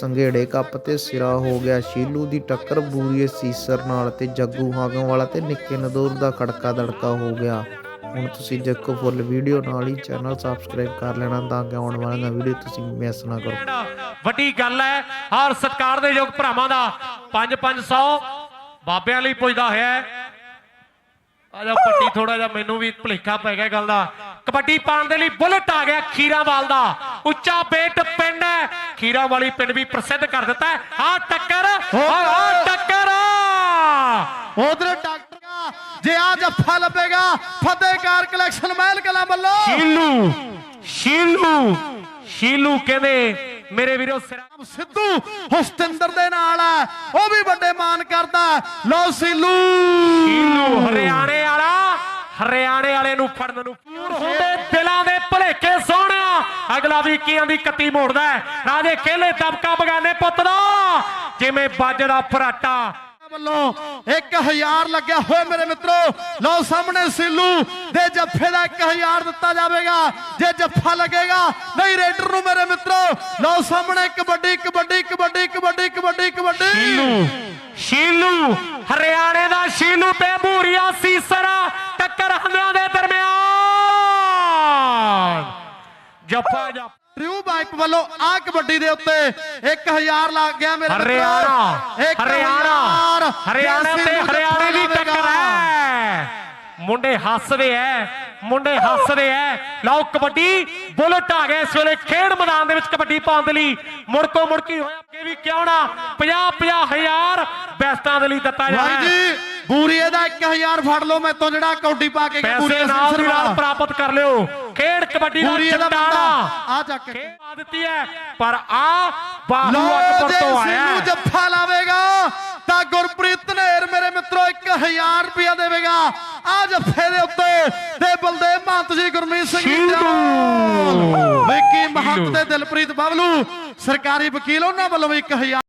ਸੰਘੇੜੇ cup ਤੇ ਸਿਰਾ ਹੋ ਗਿਆ। ਸ਼ੀਲੂ ਦੀ ਟੱਕਰ ਬੂਰੀਏ ਸੀਸਰ ਨਾਲ ਤੇ ਜੱਗੂ ਹਾਗਮ ਵਾਲਾ ਤੇ ਨਿੱਕੇ ਨਦੌਰ ਦਾ ਖੜਕਾ ਦੜਕਾ ਹੋ ਗਿਆ। ਹੁਣ ਤੁਸੀਂ ਦੇਖੋ ਫੁੱਲ ਵੀਡੀਓ ਨਾਲ ਹੀ ਚੈਨਲ ਸਬਸਕ੍ਰਾਈਬ ਕਰ ਲੈਣਾ ਤਾਂ ਕਿ ਆਉਣ ਵਾਲੀਆਂ ਵੀਡੀਓ ਤੁਸੀਂ ਮਿਸ ਨਾ ਕਰੋ। ਵੱਡੀ ਗੱਲ ਹੈ, ਹਰ ਸਤਕਾਰ ਦੇ ਯੋਗ ਭਰਾਵਾਂ ਦਾ 5-500 ਬਾਬਿਆਂ ਲਈ ਪੁੱਜਦਾ ਹੋਇਆ ਹੈ। ਆ ਜਾ ਪੱਟੀ ਥੋੜਾ ਜਿਹਾ ਮੈਨੂੰ ਵੀ ਭੁਲੇਖਾ ਪੈ ਗਿਆ ਗੱਲ ਦਾ। ਕਬੱਡੀ ਪਾਉਣ ਦੇ ਲਈ ਬੁਲਟ ਆ ਗਿਆ ਖੀਰਾਵਾਲ ਦਾ। ਉੱਚਾ ਬੇਟ ਪਿੰਡ ਹੈ। ਖੀਰਾਵਾਲੀ ਪਿੰਡ ਵੀ ਪ੍ਰਸਿੱਧ ਕਰ ਦਿੱਤਾ ਆ ਟੱਕਰ ਆ ਟੱਕਰ। ਉਧਰ ਡਾਕਟਰ ਜੇ ਆ ਜੱਫਾ ਲੱਭੇਗਾ ਫਤਿਹਕਾਰ ਕਲੈਕਸ਼ਨ ਮਹਿਲ ਕਲਾ ਵੱਲੋਂ। ਸ਼ੀਲੂ ਸ਼ੀਲੂ ਸ਼ੀਲੂ ਕਹਿੰਦੇ ਮੇਰੇ ਵੀਰੋ ਸਿਰਾ ਸਿੱਧੂ ਹੁਸਤਿੰਦਰ ਦੇ ਨਾਲ ਹੈ। ਉਹ ਵੀ ਵੱਡੇ ਮਾਨ ਕਰਦਾ ਲੋ ਸੀਲੂ। ਸ਼ੀਲੂ ਹਰਿਆਣੇ ਵਾਲਾ ਹਰਿਆਣੇ ਵਾਲੇ ਨੂੰ ਫੜਨ ਨੂੰ ਪੂਰ ਹੁੰਦੇ ਦਿਲਾਂ ਦੇ ਭਲੇਖੇ ਸੋਹਣਿਆ ਅਗਲਾ ਵੀ ਕੀਆਂ ਦੀ ਕੱਤੀ ਮੋੜਦਾ ਹੈ। ਰਾਜੇ ਖੇਲੇ ਦਬਕਾ ਬਗਾਨੇ ਪੁੱਤ ਦਾ। ਜਿਵੇਂ ਵੱਜਦਾ ਫਰਾਟਾ। ਵੱਲੋਂ 1000 ਲੱਗਿਆ ਹੋਇਆ ਮੇਰੇ ਮਿੱਤਰੋ। ਲਓ ਸਾਹਮਣੇ ਸੀਲੂ ਦੇ ਜੱਫੇ ਦਾ 1000 ਦਿੱਤਾ ਜਾਵੇਗਾ। ਜੇ ਜੱਫਾ ਲੱਗੇਗਾ ਨਹੀਂ ਰੇਡਰ ਨੂੰ ਮੇਰੇ ਮਿੱਤਰੋ। ਲਓ ਸਾਹਮਣੇ ਕਬੱਡੀ ਕਬੱਡੀ ਕਬੱਡੀ ਕਬੱਡੀ ਕਬੱਡੀ ਕਬੱਡੀ ਸ਼ੀਲੂ ਸ਼ੀਲੂ ਹਰਿਆਣੇ ਦਾ ਸ਼ੀਲੂ ਤੇ ਭੂਰੀਆ ਸੀਸਰਾ ਟੱਕਰ ਹੰਦਿਆਂ ਦੇ ਦਰਮਿਆਨ ਜੱਫਾ ਜੱਫਾ। ਟ੍ਰਿਊ ਬਾਈਕ ਵੱਲੋਂ ਆ ਕਬੱਡੀ ਦੇ ਉੱਤੇ 1000 ਲੱਗ ਗਿਆ ਮੇਰੇ ਹਰਿਆਣਾ ਹਰਿਆਣਾ। ਹਰਿਆਣਾ ਜੇ ਤੇ ਹਰਿਆਣੇ ਦੀ ਟੱਕਰ ਹੈ। ਮੁੰਡੇ ਹੱਸਦੇ ਐ ਮੁੰਡੇ ਹੱਸਦੇ ਐ। ਲਓ ਕਬੱਡੀ ਬੁਲਟ ਆ ਗਏ ਇਸ ਵੇਲੇ ਖੇਡ ਮੈਦਾਨ ਦੇ ਵਿੱਚ ਕਬੱਡੀ ਪਾਉਣ ਦੇ ਲਈ। ਮੁੜਕੋ ਮੁੜਕੀ ਹੋਇਆ ਅੱਗੇ ਵੀ ਕਿਉਂ ਨਾ? 50 50 ਹਜ਼ਾਰ ਬੈਸਟਾਂ ਦੇ ਲਈ ਦਿੱਤਾ ਭਾਈ ਜਾਣਾ ਹੈ। ਬੂਰੀਏ ਦਾ 1000 ਫੜ ਲਓ ਮੈਥੋਂ ਜਿਹੜਾ ਕੌਡੀ ਪਾ ਕੇ ਬੂਰੀਏ ਨਾਲ ਦੀ ਨਾਲ। ਪ੍ਰਾਪਤ ਕਰ ਲਿਓ ਖੇਡ ਕਬੱਡੀ ਦਾ ਚੰਡਾਣਾ ਆ ਚੱਕ ਕੇ ਪਾ ਦਿੱਤੀ ਹੈ ਪਰ ਆ ਬਾਹੂ ਅਕਬਰ ਤੋਂ ਆਇਆ ਸਿੰਘੂ ਹੈ। ਜੱਫਾ ਲਾਵੇਗਾ ਤਾਂ ਗੁਰਪ੍ਰੀਤ ਨੇਰ ਮੇਰੇ ਮਿੱਤਰੋ 1000 ਰੁਪਇਆ ਦੇਵੇਗਾ ਆ ਜੱਫੇ ਦੇ ਉੱਤੇ ਤੇ ਬਲਦੇਵ ਮਹੰਤ ਜੀ ਗੁਰਮੀਤ ਸਿੰਘ ਜੀ। ਵਿੱਕੀ ਮਹੰਤ। ਤੇ ਦਿਲਪ੍ਰੀਤ ਬਬਲੂ ਸਰਕਾਰੀ ਵਕੀਲ ਉਹਨਾਂ ਵੱਲੋਂ ਵੀ 1000